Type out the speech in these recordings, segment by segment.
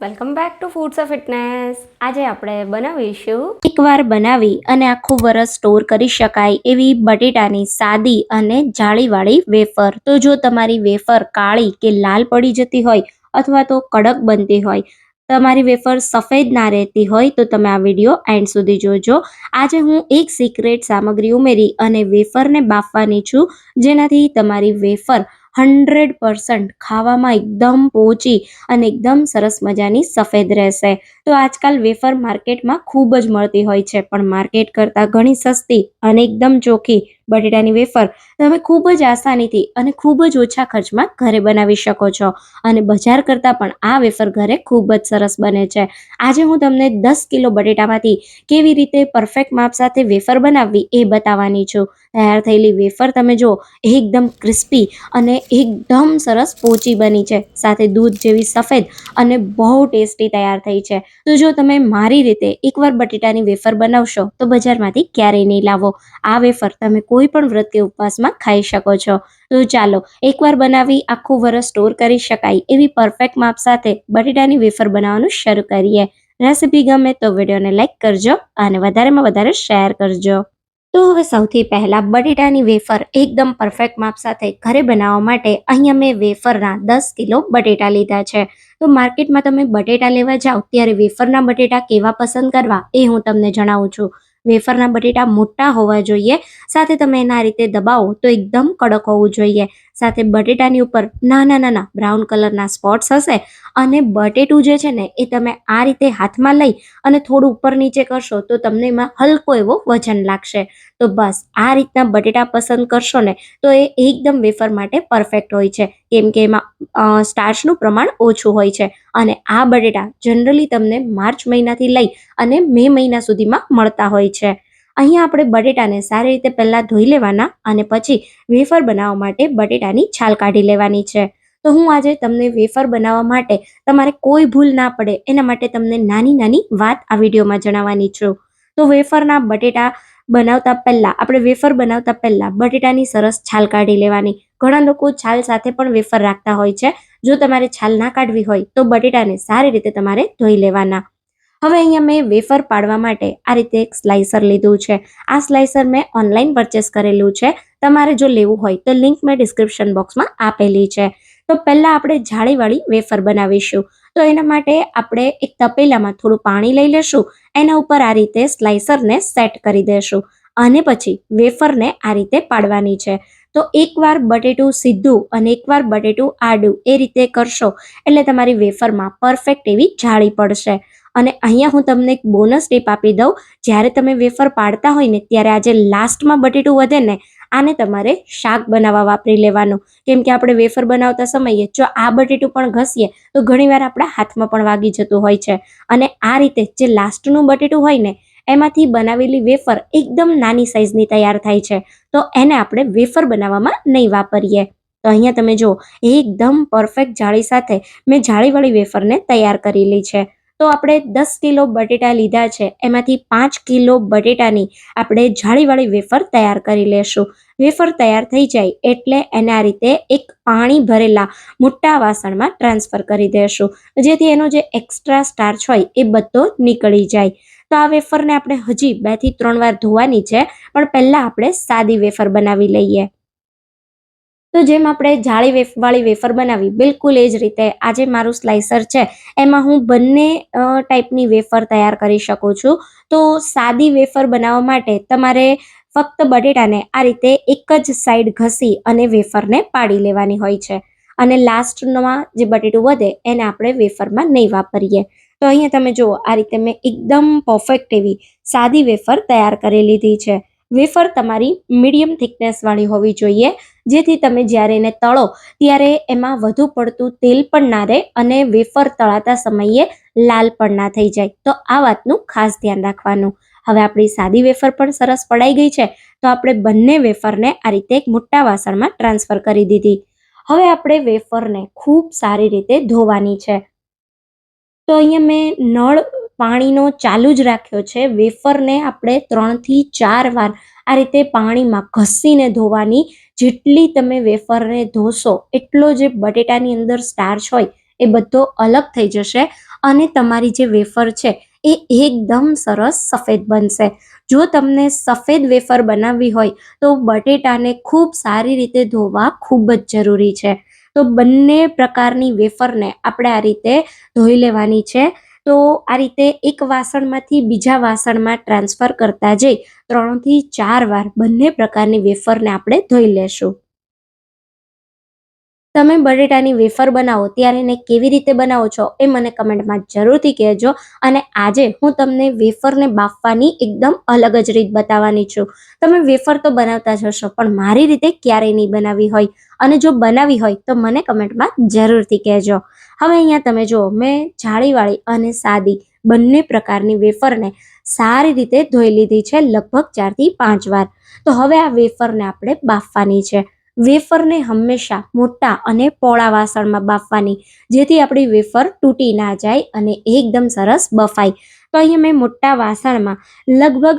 Welcome back to foods of fitness આજે આપણે બનાવીશું એકવાર બનાવી અને આખું વરસ સ્ટોર કરી શકાય એવી બટેટાની સાદી અને જાળીવાળી વેફર. તો જો તમારી વેફર કાળી કે લાલ પડી જતી હોય અથવા તો કડક બનતી હોય, તમારી વેફર સફેદ ના રહેતી હોય, તો તમે આ વીડિયો એન્ડ સુધી જોજો. આજે હું એક સિક્રેટ સામગ્રી ઉમેરી અને વેફરને બાફવાની છું જેનાથી તમારી વેફર હંડ્રેડ પર્સન્ટ ખાવામાં એકદમ પોચી અને એકદમ સરસ મજાની સફેદ રહેશે. તો આજકાલ વેફર માર્કેટમાં ખૂબ જ મળતી હોય છે, પણ માર્કેટ કરતાં ઘણી સસ્તી અને એકદમ ચોખ્ખી બટેટાની વેફર. તમે ખૂબ જ આસાનીથી અને ખૂબ જ ઓછા ખર્ચમાં ઘરે બનાવી શકો છો. અને બજાર કરતાં પણ આ વેફર ઘરે ખૂબ જ સરસ બને છે. આજે હું તમને દસ કિલો બટેટામાંથી કેવી રીતે પરફેક્ટ માપ સાથે વેફર બનાવવી એ બતાવવાની છું. તૈયાર થયેલી વેફર તમે જો એકદમ ક્રિસ્પી અને એકદમ સરસ પોચી બની છે. સાથે દૂધ જેવી સફેદ અને બહુ ટેસ્ટી તૈયાર થઈ છે. તો જો તમે મારી રીતે એકવાર બટેટાની વેફર બનાવશો, તો બજારમાંથી ક્યારેય નહીં લાવો. આ વેફર તમે કોઈ પણ વ્રત કે ઉપવાસમાં ખાઈ શકો છો. તો ચાલો, એકવાર બનાવી આખું વરસ સ્ટોર કરી શકાય એવી પરફેક્ટ માપ સાથે બટેટાની વેફર બનાવવાનું શરૂ કરીએ. રેસીપી ગમે તો વિડીયોને લાઇક કરજો અને વધારેમાં વધારે શેર કરજો. તો હવે સૌથી પહેલાં બટેટાની વેફર એકદમ પરફેક્ટ માપ સાથે ઘરે બનાવવા માટે અહીંયા મેં વેફરના દસ કિલો બટેટા લીધા છે. તો માર્કેટમાં તમે બટેટા લેવા જાઓ ત્યારે વેફરના બટેટા કેવા પસંદ કરવા એ હું તમને જણાવું છું. વેફરના બટેટા મોટા હોવા જોઈએ. સાથે તમે એના રીતે દબાવો તો એકદમ કડક હોવું જોઈએ. સાથે બટેટાની ઉપર નાના નાના બ્રાઉન કલરના સ્પોટ્સ હશે અને બટેટું જે છે ને, એ તમે આ રીતે હાથમાં લઈ અને થોડું ઉપર નીચે કરશો તો તમને એમાં હલકો એવો વજન લાગશે. તો બસ, આ રીતના બટેટા પસંદ કરશો ને, તો એ એકદમ વેફર માટે પરફેક્ટ હોય છે. કેમ કે એમાં સ્ટાર્ચનું પ્રમાણ ઓછું હોય છે. અને આ બટેટા જનરલી તમને માર્ચ મહિનાથી લઈ અને મે મહિના સુધીમાં મળતા હોય છે. અહીંયા આપણે બટેટાને સારી રીતે પહેલાં ધોઈ લેવાના અને પછી વેફર બનાવવા માટે બટેટાની છાલ કાઢી લેવાની છે. તો હું આજે તમને વેફર બનાવવા માટે તમારે કોઈ ભૂલ ના પડે એના માટે તમને નાની નાની વાત આ વિડીયોમાં જણાવવાની છું. તો વેફરના બટેટા બનાવતા પહેલા, આપણે વેફર બનાવતા પહેલા બટેટાની સરસ છાલ કાઢી લેવાની. ઘણા લોકો છાલ સાથે પણ વેફર રાખતા હોય છે. જો તમારે છાલ ના કાઢવી હોય તો બટેટાને સારી રીતે તમારે ધોઈ લેવાના. હવે અહીંયા મેં વેફર પાડવા માટે આ રીતે એક સ્લાઇસર લીધું છે. આ સ્લાઇસર મેં ઓનલાઈન પરચેસ કરેલું છે. તમારે જો લેવું હોય તો લિંક મેં ડિસ્ક્રિપ્શન બોક્સમાં આપેલી છે. તો પહેલાં આપણે જાળીવાળી વેફર બનાવીશું. તો એના માટે આપણે એક તપેલામાં થોડું પાણી લઈ લેશું. એના ઉપર આ રીતે સ્લાઇસરને સેટ કરી દેશું. અને પછી વેફરને આ રીતે પાડવાની છે. તો એકવાર બટેટું સીધું અને એકવાર બટેટું આડું એ રીતે કરશો એટલે તમારી વેફરમાં પરફેક્ટ એવી જાળી પડશે. અને અહીંયા હું તમને એક બોનસ ટીપ આપી દઉં. જ્યારે તમે વેફર પાડતા હોય ને, ત્યારે આજે લાસ્ટમાં બટેટું વધે ને, આને તમારે શાક બનાવવા વાપરી લેવાનું. કેમ કે આપણે વેફર બનાવતા સમયે જો આ બટેટું પણ ઘસીએ, તો ઘણીવાર આપણા હાથમાં પણ વાગી જતું હોય છે. અને આ રીતે જે લાસ્ટનું બટેટું હોય ને, એમાંથી બનાવેલી વેફર એકદમ નાની સાઇઝની તૈયાર થાય છે. તો એને આપણે વેફર બનાવવામાં નહીં વાપરીએ. તો અહીંયા તમે જો એકદમ પરફેક્ટ જાળી સાથે મેં જાળીવાળી વેફરને તૈયાર કરેલી છે. તો આપણે દસ કિલો બટેટા લીધા છે. એમાંથી પાંચ કિલો બટેટાની આપણે જાળીવાળી વેફર તૈયાર કરી લેશું. વેફર તૈયાર થઈ જાય એટલે એને રીતે એક પાણી ભરેલા મોટા વાસણમાં ટ્રાન્સફર કરી દેશું. જેથી એનો જે એક્સ્ટ્રા સ્ટાર્ચ હોય એ બધો નીકળી જાય. તો આ વેફરને આપણે હજી બેથી ત્રણ વાર ધોવાની છે. પણ પહેલાં આપણે સાદી વેફર બનાવી લઈએ. તો જેમ આપણે જાળી વેફવાળી વેફર બનાવી, બિલકુલ એ જ રીતે આજે મારું સ્લાઇસર છે, એમાં હું બંને ટાઈપની વેફર તૈયાર કરી શકું છું. તો સાદી વેફર બનાવવા માટે તમારે ફક્ત બટેટાને આ રીતે એક જ સાઈડ ઘસી અને વેફરને પાડી લેવાની હોય છે. અને લાસ્ટમાં જે બટેટું વધે, એને આપણે વેફરમાં નહીં વાપરીએ. તો અહીંયા તમે જુઓ, આ રીતે મેં એકદમ પરફેક્ટ એવી સાદી વેફર તૈયાર કરી લીધી છે. વેફર તમારી મીડિયમ થિકનેસવાળી હોવી જોઈએ. જેથી તમે જ્યારે એને તળો, ત્યારે એમાં વધુ પડતું તેલ પણ ના રહે અને વેફર તળાતા સમયે લાલ પણ ના થઈ જાય. તો આ વાતનું ખાસ ધ્યાન રાખવાનું. હવે આપણી સાદી વેફર પણ સરસ પડાઈ ગઈ છે, તો આપણે બંને વેફરને આ રીતે એક મોટા વાસણમાં ટ્રાન્સફર કરી દીધી. હવે આપણે વેફરને ખૂબ સારી રીતે ધોવાની છે. તો અહીંયા મેં નળ પાણીનો ચાલુ જ રાખ્યો છે. વેફરને આપણે ત્રણથી ચાર વાર આ રીતે પાણીમાં ઘસીને ધોવાની, જેટલી તમે વેફરને ધોશો, એટલો જે બટેટાની અંદર સ્ટાર્ચ હોય, એ બધો અલગ થઈ જશે અને તમારી જે વેફર છે, એ એકદમ સરસ સફેદ બનશે. જો તમને સફેદ વેફર બનાવવી હોય, તો બટેટાને ખૂબ સારી રીતે ધોવા ખૂબ જ જરૂરી છે. તો બંને પ્રકારની વેફરને આપણે આ રીતે ધોઈ લેવાની છે. તો આ રીતે એક વાસણમાંથી બીજા વાસણમાં ટ્રાન્સફર કરતા જઈ ત્રણથી ચાર વાર બંને પ્રકારની વેફરને આપણે ધોઈ લેશું. તમે બટેટાની વેફર બનાવો, ત્યારે એને કેવી રીતે બનાવો છો એ મને કમેન્ટમાં જરૂરથી કહેજો. અને આજે હું તમને વેફરને બાફવાની એકદમ અલગ જ રીત બતાવવાની છું. તમે વેફર તો બનાવતા જ હશો, પણ મારી રીતે ક્યારેય નહીં બનાવી હોય. અને જો બનાવી હોય, તો મને કમેન્ટમાં જરૂરથી કહેજો. હવે અહીંયા તમે જુઓ, મેં જાળીવાળી અને સાદી બંને પ્રકારની વેફરને સારી રીતે ધોઈ લીધી છે લગભગ ચારથી પાંચ વાર. તો હવે આ વેફરને આપણે બાફવાની છે. વેફરને હંમેશા મોટા અને પોળા વાસણમાં બાફવાની, જેથી આપણી વેફર તૂટી ના જાય અને એકદમ સરસ બફાય. તો અહીંયા મેં મોટા વાસણમાં લગભગ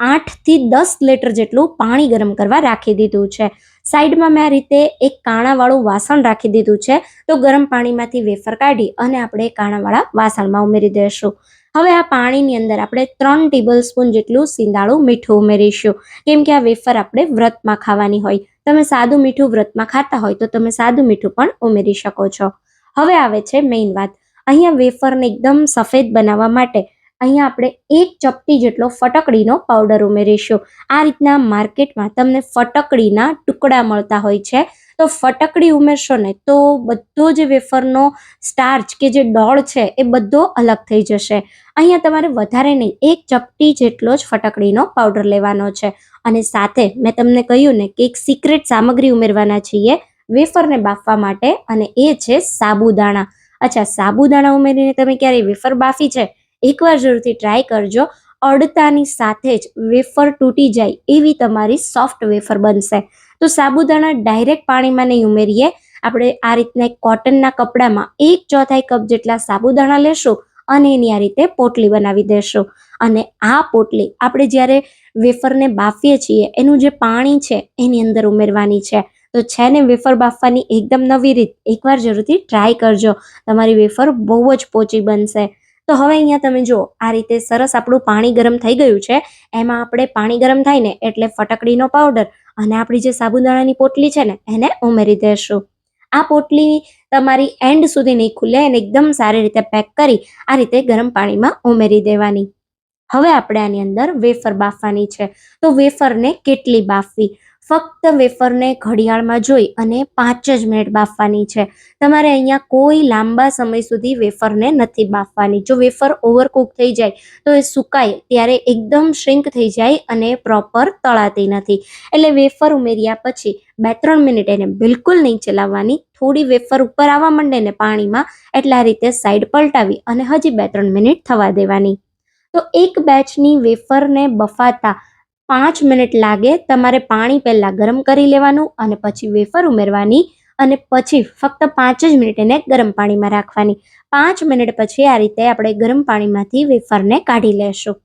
આઠથી દસ લીટર જેટલું પાણી ગરમ કરવા રાખી દીધું છે. સાઈડમાં મેં આ રીતે એક કાણાવાળું વાસણ રાખી દીધું છે. તો ગરમ પાણીમાંથી વેફર કાઢી અને આપણે કાણાવાળા વાસણમાં ઉમેરી દઈશું હવે આ પાણીની અંદર આપણે ત્રણ ટેબલ સ્પૂન જેટલું સિંદાળું મીઠું ઉમેરીશું. કેમ કે આ વેફર આપણે વ્રતમાં ખાવાની હોય. તમે સાદું મીઠું વ્રતમાં ખાતા હોય તો તમે સાદું મીઠું પણ ઉમેરી શકો છો. હવે આવે છે મેઇન વાત. અહીંયા વેફરને એકદમ સફેદ બનાવવા માટે અહીંયા આપણે એક ચપટી જેટલો ફટકડીનો પાવડર ઉમેરીશું. આ રીતના માર્કેટમાં તમને ફટકડીના ટુકડા મળતા હોય છે. તો ફટકડી ઉમેરશો ને તો બધો જે વેફરનો સ્ટાર્ચ કે જે ડોળ છે એ બધો અલગ થઈ જશે. અહીંયા તમારે વધારે નહીં, એક ચપટી જેટલો જ ફટકડીનો પાવડર લેવાનો છે. અને સાથે મેં તમને કહ્યું ને કે એક સિક્રેટ સામગ્રી ઉમેરવાના છીએ, વેફરને બાફવા માટે, અને એ છે સાબુદાણા. અચ્છા, સાબુદાણા ઉમેરીને તમે ક્યારેય વેફર બાફી છે? એકવાર જરૂરથી ટ્રાય કરજો. અડતાની સાથે જ વેફર તૂટી જાય એવી તમારી સોફ્ટ વેફર બનશે. તો સાબુદાણા ડાયરેક્ટ પાણીમાં નહીં ઉમેરીએ. આપણે આ રીતના કોટનના કપડામાં એક ચોથાઈ કપ જેટલા સાબુદાણા લેશું અને એની આ રીતે પોટલી બનાવી દેશું. અને આ પોટલી આપણે જ્યારે વેફરને બાફીએ છીએ, એનું જે પાણી છે એની અંદર ઉમેરવાની છે. તો છે ને વેફર બાફવાની એકદમ નવી રીત, એકવાર જરૂરથી ટ્રાય કરજો. તમારી વેફર બહુ જ પોચી બનશે. તો હવે અહીંયા તમે જુઓ, આ રીતે સરસ આપણું પાણી ગરમ થઈ ગયું છે. એમાં આપણે પાણી ગરમ થાય ને એટલે ફટકડીનો પાવડર અને આપણી જે સાબુદાણાની પોટલી છે ને, એને ઉમેરી દેશું. આ પોટલી તમારી એન્ડ સુધી નહીં ખુલે, એને એકદમ સારી રીતે પેક કરી આ રીતે ગરમ પાણીમાં ઉમેરી દેવાની. હવે આપણે આની અંદર વેફર બાફવાની છે. તો વેફરને કેટલી બાફવી? ફક્ત વેફરને ઘડિયાળમાં જોઈ અને પાંચ જ મિનિટ બાફવાની છે. તમારે અહીંયા કોઈ લાંબા સમય સુધી વેફરને નથી બાફવાની. જો વેફર ઓવરકુક થઈ જાય, તો એ સુકાય ત્યારે એકદમ શ્રિંક થઈ જાય અને પ્રોપર તળાતી નથી. એટલે વેફર ઉમેર્યા પછી બે ત્રણ મિનિટ એને બિલકુલ નહીં ચલાવવાની. થોડી વેફર ઉપર આવવા માંડે ને પાણીમાં એટલે આ રીતે સાઈડ પલટાવી અને હજી બે ત્રણ મિનિટ થવા દેવાની. તો એક બેચની વેફરને બફાતા પાંચ મિનિટ લાગે તમારે પાણી પહેલાં ગરમ કરી લેવાનું અને પછી વેફર ઉમેરવાની અને પછી ફક્ત પાંચ જ મિનિટ એને ગરમ પાણીમાં રાખવાની. પાંચ મિનિટ પછી આ રીતે આપણે ગરમ પાણીમાંથી વેફરને કાઢી લેશું.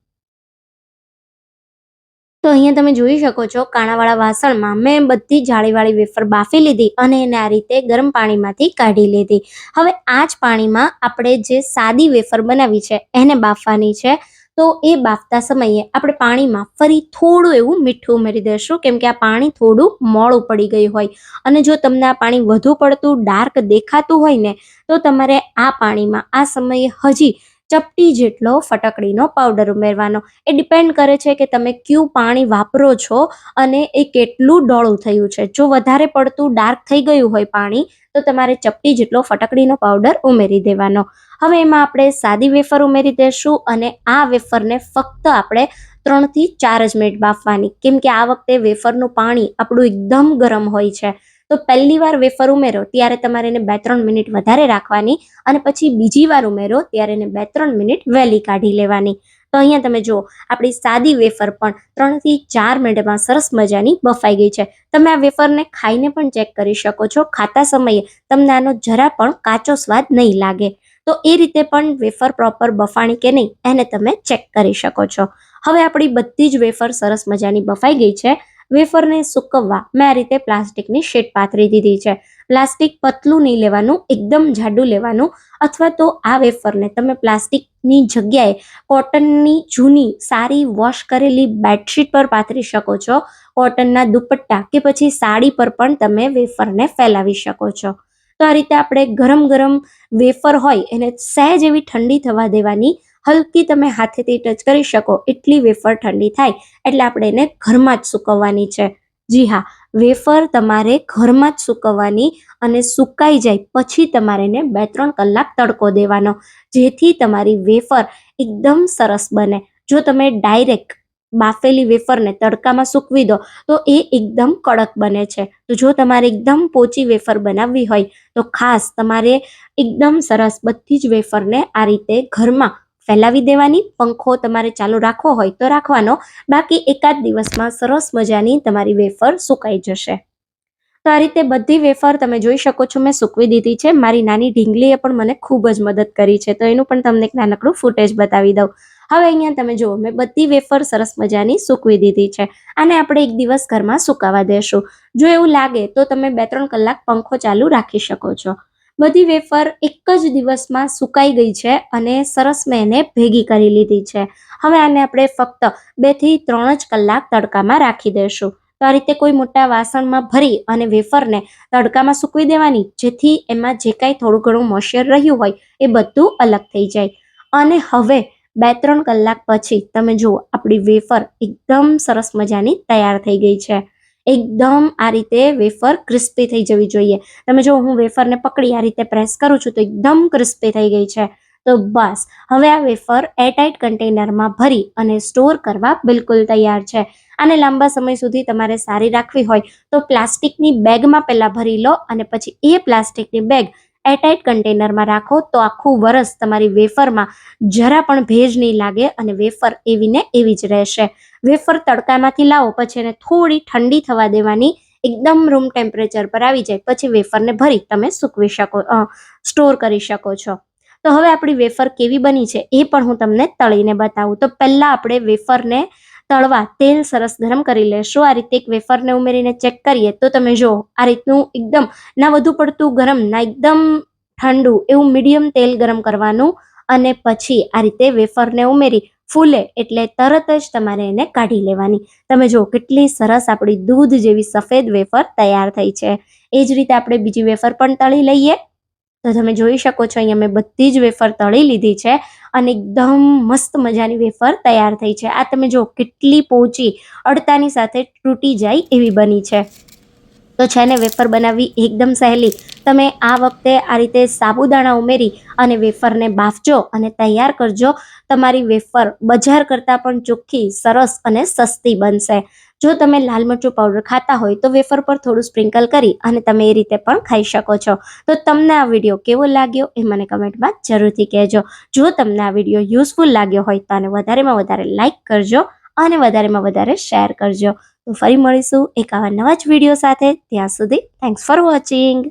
તો અહીંયા તમે જોઈ શકો છો કાણાવાળા વાસણમાં મેં બધી જાળીવાળી વેફર બાફી લીધી અને એને આ રીતે ગરમ પાણીમાંથી કાઢી લીધી. હવે આ જ પાણીમાં આપણે જે સાદી વેફર બનાવી છે એને બાફવાની છે. તો એ બાફતા સમયે આપણે પાણીમાં ફરી થોડું એવું મીઠું ઉમેરી દઈશું કેમ કે આ પાણી થોડું મોડું પડી ગયું હોય. અને જો તમને આ પાણી વધુ પડતું, ડાર્ક દેખાતું હોય ને, તો તમારે આ પાણીમાં આ સમયે હજી ચપટી જેટલો ફટકડીનો પાવડર ઉમેરવાનો. એ ડિપેન્ડ કરે છે કે તમે ક્યુ પાણી વાપરો છો અને એ કેટલું ડોળું થયું છે. જો વધારે પડતું, ડાર્ક થઈ ગયું હોય પાણી તો તમારે ચપટી જેટલો ફટકડીનો પાવડર ઉમેરી દેવાનો. હવે એમાં આપણે સાદી વેફર ઉમેરી દઈશું અને આ વેફરને ફક્ત આપણે ત્રણથી ચાર જ મિનિટ બાફવાની. કેમ કે આ વખતે વેફરનું પાણી આપણું એકદમ ગરમ હોય છે. તો પહેલી વાર વેફર ઉમેરો ત્યારે તમારે એને બે ત્રણ મિનિટ વધારે રાખવાની અને પછી બીજી વાર ઉમેરો ત્યારે એને બે ત્રણ મિનિટ વહેલી કાઢી લેવાની. તો અહીંયા તમે જુઓ, આપણી સાદી વેફર પણ ત્રણથી ચાર મિનિટમાં સરસ મજાની બફાઈ ગઈ છે. તમે આ વેફરને ખાઈને પણ ચેક કરી શકો છો. ખાતા સમયે તમને આનો જરા પણ કાચો સ્વાદ નહીં લાગે. તો એ રીતે પણ વેફર પ્રોપર બફાણી કે નહીં, એને તમે ચેક કરી શકો છો. હવે આપણી બધી જ વેફર સરસ મજાની બફાઈ ગઈ છે. વેફરને સૂકવવા મેં આ રીતે પ્લાસ્ટિકની શીટ પાથરી દીધી છે. પ્લાસ્ટિક પતલું નહીં લેવાનું, એકદમ જાડું લેવાનું. અથવા તો આ વેફરને તમે પ્લાસ્ટિકની જગ્યાએ કોટનની જૂની સારી વોશ કરેલી બેડશીટ પર પાથરી શકો છો, કોટનના દુપટ્ટા કે પછી સાડી પર પણ તમે વેફરને ફેલાવી શકો છો. તો આ રીતે આપણે ગરમ ગરમ વેફર હોય, એને સહેજ એવી ઠંડી થવા દેવાની, હલકી તમે હાથેથી ટચ કરી શકો, એટલી વેફર ઠંડી થાય, એટલે આપણે એને ઘરમાં જ સૂકવવાની છે. જી હા વેફર તમારે ઘરમાં જ સૂકવવાની અને સુકાઈ જાય પછી તમારે એને બે ત્રણ કલાક તડકો દેવાનો. જેથી તમારી વેફર એકદમ સરસ બને. જો તમે ડાયરેક્ટ બાફેલી વેફરને તડકામાં સૂકવી દો, તો એ એકદમ કડક બને છે. તો જો તમારે એકદમ પોચી વેફર બનાવવી હોય, તો ખાસ તમારે એકદમ સરસ બધી જ વેફરને આ રીતે ઘરમાં ફેલાવી દેવાની. પંખો તમારે ચાલુ રાખવો હોય તો રાખવાનો. બાકી એકાદ દિવસમાં સરસ મજાની તમારી વેફર સુકાઈ જશે. તો આ રીતે બધી વેફર તમે જોઈ શકો છો મેં સૂકવી દીધી છે. મારી નાની ઢીંગલીએ પણ મને ખૂબ જ મદદ કરી છે. તો એનું પણ તમને એક નાનકડું ફૂટેજ બતાવી દઉં. હવે અહીંયા તમે જુઓ, મેં બધી વેફર સરસ મજાની સૂકવી દીધી છે. આને આપણે એક દિવસ ઘરમાં સુકાવા દેશું. જો એવું લાગે તો તમે બે ત્રણ કલાક પંખો ચાલુ રાખી શકો છો. બધી વેફર એક જ દિવસમાં સુકાઈ ગઈ છે અને સરસ મેં એને ભેગી કરી લીધી છે. હવે આને આપણે ફક્ત બેથી ત્રણ જ કલાક તડકામાં રાખી દઈશું. તો આ રીતે કોઈ મોટા વાસણમાં ભરી અને વેફરને તડકામાં સૂકવી દેવાની, જેથી એમાં જે કાંઈ થોડું ઘણું મોશ્યર રહ્યું હોય એ બધું અલગ થઈ જાય. અને હવે બે ત્રણ કલાક પછી તમે જુઓ, આપણી વેફર એકદમ સરસ મજાની તૈયાર થઈ ગઈ છે. એકદમ આ રીતે વેફર ક્રિસ્પી થઈ જવી જોઈએ. તમે જો હું વેફરને પકડી આ રીતે પ્રેસ કરું છું તો એકદમ ક્રિસ્પી થઈ ગઈ છે. તો બસ, હવે આ વેફર એરટાઇટ કન્ટેનરમાં ભરી અને સ્ટોર કરવા બિલકુલ તૈયાર છે. આને લાંબા સમય સુધી તમારે સારી રાખવી હોય તો પ્લાસ્ટિકની બેગમાં પહેલાં ભરી લો અને પછી એ પ્લાસ્ટિકની બેગ એરટાઇટ કન્ટેનરમાં રાખો તો આખું વરસ તમારી વેફરમાં જરા પણ ભેજ નહીં લાગે અને વેફર એવી ને એવી જ રહેશે. વેફર તડકામાંથી લાવો, પછી એને થોડી ઠંડી થવા દેવાની, એકદમ રૂમ ટેમ્પરેચર પર આવી જાય, પછી વેફરને ભરી તમે સૂકવી શકો સ્ટોર કરી શકો છો. તો હવે આપણી વેફર કેવી બની છે એ પણ હું તમને તળીને બતાવું. તો પહેલાં આપણે વેફરને તળવા તેલ સરસ ગરમ કરી લેશો. આ રીતે એક વેફરને ઉમેરીને ચેક કરીએ તો તમે જુઓ, આ રીતનું એકદમ ના વધુ પડતું ગરમ, ના એકદમ ઠંડુ એવું મીડિયમ તેલ ગરમ કરવાનું અને પછી આ રીતે વેફરને ઉમેરી ફૂલે એટલે તરત જ તમારે એને કાઢી લેવાની. તમે જુઓ કેટલી સરસ આપણી દૂધ જેવી સફેદ વેફર તૈયાર થઈ છે. એ જ રીતે આપણે બીજી વેફર પણ તળી લઈએ. તો તમે જોઈ શકો છો, અહીંયા મેં બધી જ વેફર તળી લીધી છે અને એકદમ મસ્ત મજાની વેફર તૈયાર થઈ છે. આ તમે જો કેટલી પહોંચી અડતાની સાથે તૂટી જાય એવી બની છે. તો છે ને, વેફર બનાવવી એકદમ સહેલી. તમે આ વખતે આ રીતે સાબુદાણા ઉમેરી અને વેફરને બાફજો અને તૈયાર કરજો. તમારી વેફર બજાર કરતાં પણ ચોખ્ખી, સરસ અને સસ્તી બનશે. જો તમે લાલ મરચું પાવડર ખાતા હોય તો વેફર પર થોડું સ્પ્રિંકલ કરી અને તમે એ રીતે પણ ખાઈ શકો છો. તો તમને આ વીડિયો કેવો લાગ્યો એ મને કમેન્ટમાં જરૂરથી કહેજો. જો તમને આ વીડિયો યુઝફુલ લાગ્યો હોય તો આને વધારેમાં વધારે લાઇક કરજો અને વધારેમાં વધારે શેર કરજો. તો ફરી મળીશું એક આવા નવા જ વીડિયો સાથે. ત્યાં સુધી થેન્ક્સ ફોર વોચિંગ